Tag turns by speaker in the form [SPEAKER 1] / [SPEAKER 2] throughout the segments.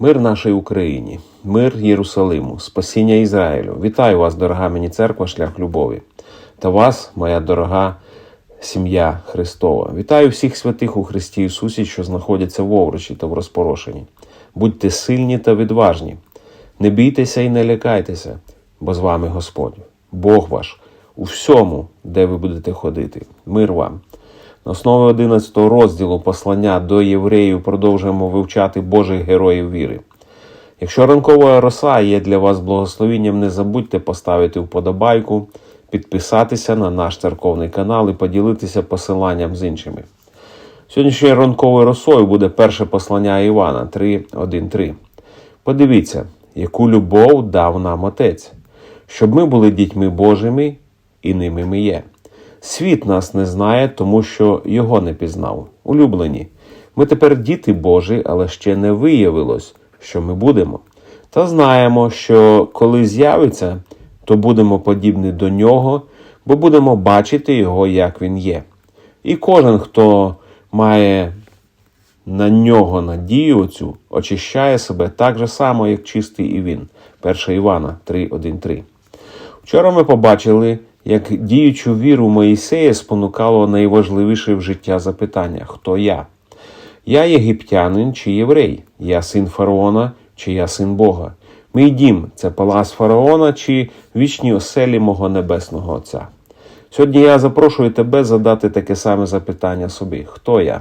[SPEAKER 1] Мир нашій Україні, мир Єрусалиму, спасіння Ізраїлю. Вітаю вас, дорога мені церква, шлях любові, та вас, моя дорога сім'я Христова. Вітаю всіх святих у Христі Ісусі, що знаходяться в овручі та в розпорошенні. Будьте сильні та відважні, не бійтеся і не лякайтеся, бо з вами Господь, Бог ваш, у всьому, де ви будете ходити. Мир вам. На основі 11 розділу послання до євреїв продовжуємо вивчати Божих героїв віри. Якщо ранкова роса є для вас благословенням, не забудьте поставити вподобайку, підписатися на наш церковний канал і поділитися посиланням з іншими. Сьогоднішньою ранковою росою буде перше послання Івана 3.1.3. Подивіться, яку любов дав нам Отець, щоб ми були дітьми Божими і ними ми є. Світ нас не знає, тому що його не пізнав. Улюблені. Ми тепер діти Божі, але ще не виявилось, що ми будемо. Та знаємо, що коли з'явиться, то будемо подібні до нього, бо будемо бачити його, як він є. І кожен, хто має на нього надію цю, очищає себе так же само, як чистий і він. 1 Івана 3.1.3. Вчора ми побачили, як діючу віру Моїсея спонукало найважливіше в життя запитання: хто я? Я єгиптянин чи єврей? Я син фараона чи я син Бога? Мій дім це палац фараона чи вічні оселі мого небесного Отця. Сьогодні я запрошую тебе задати таке саме запитання собі: хто я?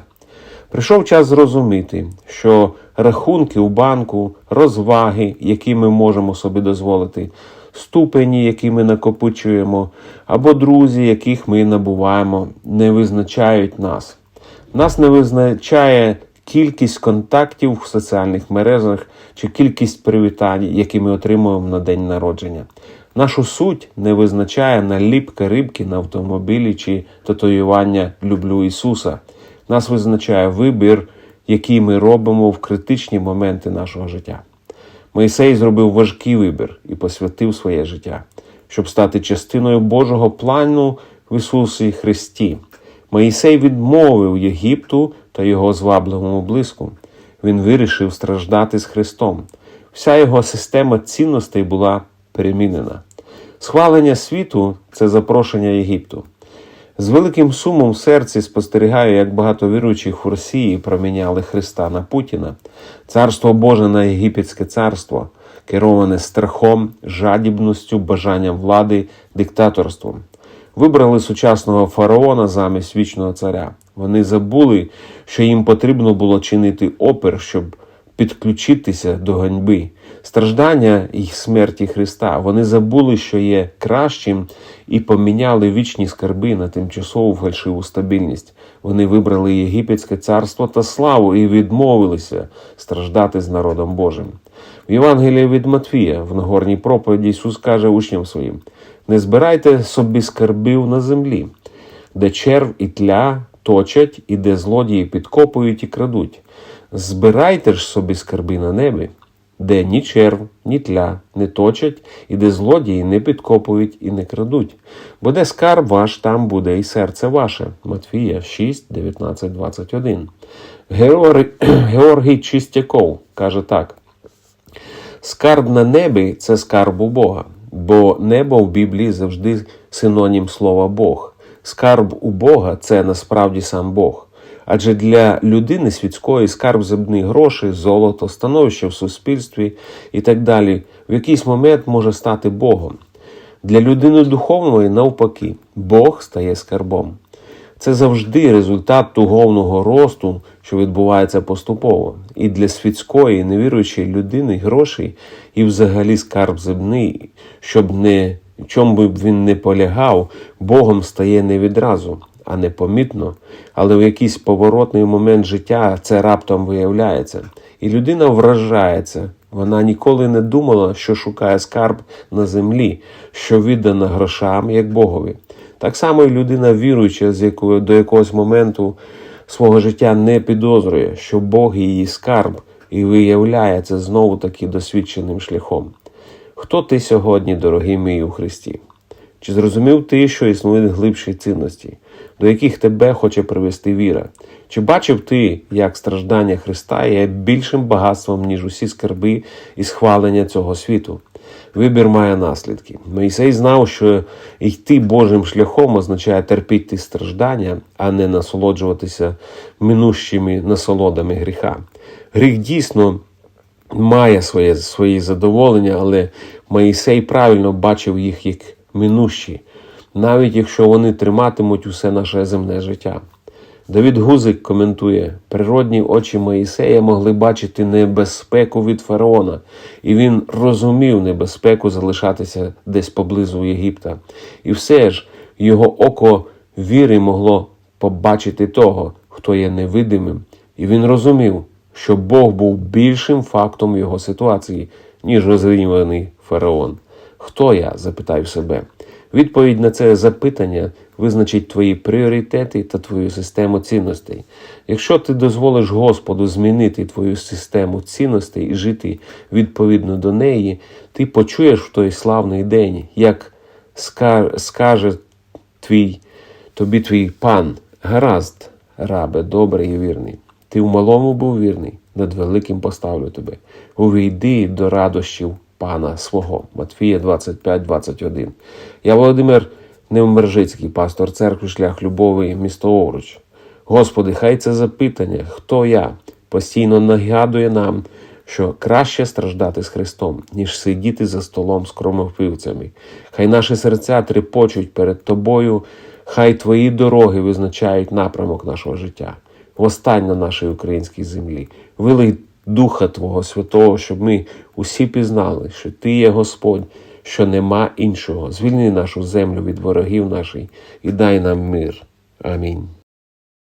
[SPEAKER 1] Прийшов час зрозуміти, що рахунки у банку, розваги, які ми можемо собі дозволити, ступені, які ми накопичуємо, або друзі, яких ми набуваємо, не визначають нас. Нас не визначає кількість контактів в соціальних мережах чи кількість привітань, які ми отримуємо на день народження. Нашу суть не визначає наліпка рибки на автомобілі чи татуювання Люблю Ісуса. Нас визначає вибір, який ми робимо в критичні моменти нашого життя. Моїсей зробив важкий вибір і посвятив своє життя, щоб стати частиною Божого плану в Ісусі Христі. Моїсей відмовив Єгипту та його звабливому блиску. Він вирішив страждати з Христом. Вся його система цінностей була перемінена. Схвалення світу це запрошення Єгипту. З великим сумом в серці спостерігаю, як багато віруючих в Росії проміняли Христа на Путіна, царство Боже на єгипетське царство, кероване страхом, жадібністю, бажанням влади, диктаторством. Вибрали сучасного фараона замість вічного царя. Вони забули, що їм потрібно було чинити опір, щоб підключитися до ганьби, страждання і смерті Христа. Вони забули, що є кращим, і поміняли вічні скарби на тимчасову фальшиву стабільність. Вони вибрали єгипетське царство та славу і відмовилися страждати з народом Божим. В Євангелії від Матвія, в Нагорній проповіді, Ісус каже учням своїм: не збирайте собі скарбів на землі, де черв і тля точать, і де злодії підкопують і крадуть. Збирайте ж собі скарби на небі, де ні черв, ні тля не точать, і де злодії не підкопують і не крадуть. Бо де скарб ваш, там буде і серце ваше. Матфія 6, 19, 21. Георгій, Георгій Чистяков каже так. Скарб на небі це скарб у Бога, бо небо в Біблії завжди синонім слова Бог. Скарб у Бога це насправді сам Бог. Адже для людини світської скарб земних грошей, золото, становище в суспільстві і так далі в якийсь момент може стати Богом. Для людини духовної, навпаки, Бог стає скарбом. Це завжди результат духовного росту, що відбувається поступово. І для світської, невіруючої людини грошей і взагалі скарб земний, щоб не чому би він не полягав, Богом стає не відразу, а непомітно, але в якийсь поворотний момент життя це раптом виявляється. І людина вражається. Вона ніколи не думала, що шукає скарб на землі, що віддана грошам, як Богові. Так само і людина, віруюча, з якою до якогось моменту свого життя не підозрює, що Бог її скарб і виявляє це знову таки досвідченим шляхом. Хто ти сьогодні, дорогий мій у Христі? Чи зрозумів ти, що існують глибші цінності, до яких тебе хоче привести віра? Чи бачив ти, як страждання Христа є більшим багатством, ніж усі скарби і схвалення цього світу? Вибір має наслідки. Моїсей знав, що йти Божим шляхом означає терпіти страждання, а не насолоджуватися минущими насолодами гріха. Гріх дійсно має своє, свої задоволення, але Моїсей правильно бачив їх як минущі, навіть якщо вони триматимуть усе наше земне життя. Давід Гузик коментує: природні очі Моїсея могли бачити небезпеку від фараона, і він розумів небезпеку залишатися десь поблизу Єгипта. І все ж його око віри могло побачити того, хто є невидимим, і він розумів, що Бог був більшим фактом його ситуації, ніж розгніваний фараон. Хто я? запитав себе. Відповідь на це запитання визначить твої пріоритети та твою систему цінностей. Якщо ти дозволиш Господу змінити твою систему цінностей і жити відповідно до неї, ти почуєш в той славний день, як скаже твій, тобі твій пан, гаразд, рабе, добрий і вірний. Ти в малому був вірний, над великим поставлю тебе. Увійди до радощів пана свого. Матфія 25, 21. Я Володимир Невмержицький, пастор церкви Шлях Любові, місто Овруч. Господи, хай це запитання, хто я, постійно нагадує нам, що краще страждати з Христом, ніж сидіти за столом з кромопивцями. Хай наші серця трепочуть перед Тобою, хай Твої дороги визначають напрямок нашого життя. Востань на нашій українській землі. Вилий Духа Твого Святого, щоб ми усі пізнали, що Ти є Господь, що нема іншого. Звільни нашу землю від ворогів наших і дай нам мир. Амінь.